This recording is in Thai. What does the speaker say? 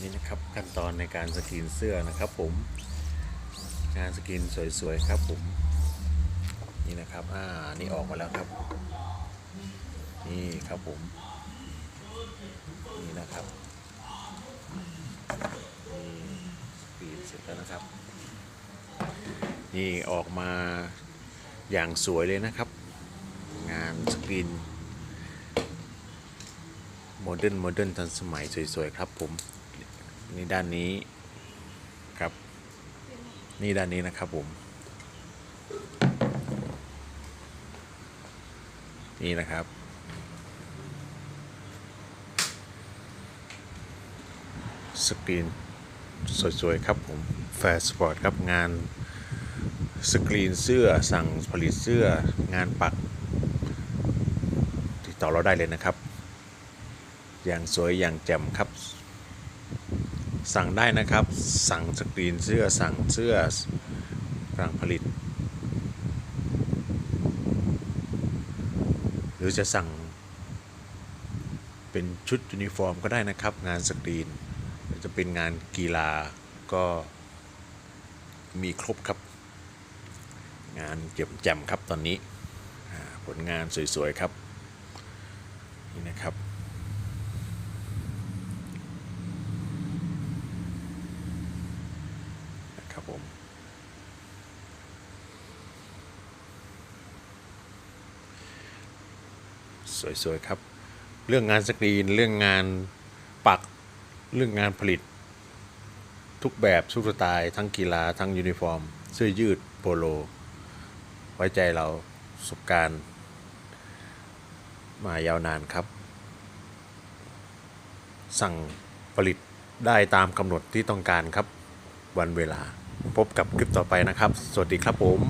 นี่นะครับขั้นตอนในการสกรีนเสื้อนะครับผมงานสกรีนสวยๆครับผมนี่นะครับอ่านี่ออกมาแล้วครับ นี่ครับผม นี่นะครับนี่สกรีนเสร็จแล้วนะครับ นี่ออกมาอย่างสวยเลยนะครับ งานสกรีนโมเดิร์นโมเดิร์นทันสมัยสวยๆครับผม นี่ด้านนี้ครับ นี่ด้านนี้นะครับผมนี่นะครับ สกรีนสวยๆครับผมแฟร์สปอร์ตครับงานสกรีนเสื้อสั่งผลิตเสื้องานปัก ติดต่อเราได้เลยนะครับ อย่างสวยอย่างแจ่มครับ สั่งได้นะครับ สั่งสกรีนเสื้อ สั่งเสื้อสั่งผลิต หรือจะสั่ง เป็นชุดยูนิฟอร์มก็ได้นะครับ งานสกรีนจะเป็นงานกีฬาก็มีครบครับ งานเก็บแจมครับตอนนี้ ผลงานสวย ๆ ครับ นี่นะครับ นะ ครับผมสวยๆครับ เรื่องงานสกรีน เรื่องงานปัก เรื่องงานผลิต ทุกแบบทุกสไตล์ทั้งกีฬาทั้งยูนิฟอร์ม เสื้อยืดโปโล ไว้ใจเราประสบการณ์ มายาวนานครับ สั่งผลิตได้ตามกำหนดที่ต้องการครับ วันเวลา พบกับคลิปต่อไปนะครับ สวัสดีครับผม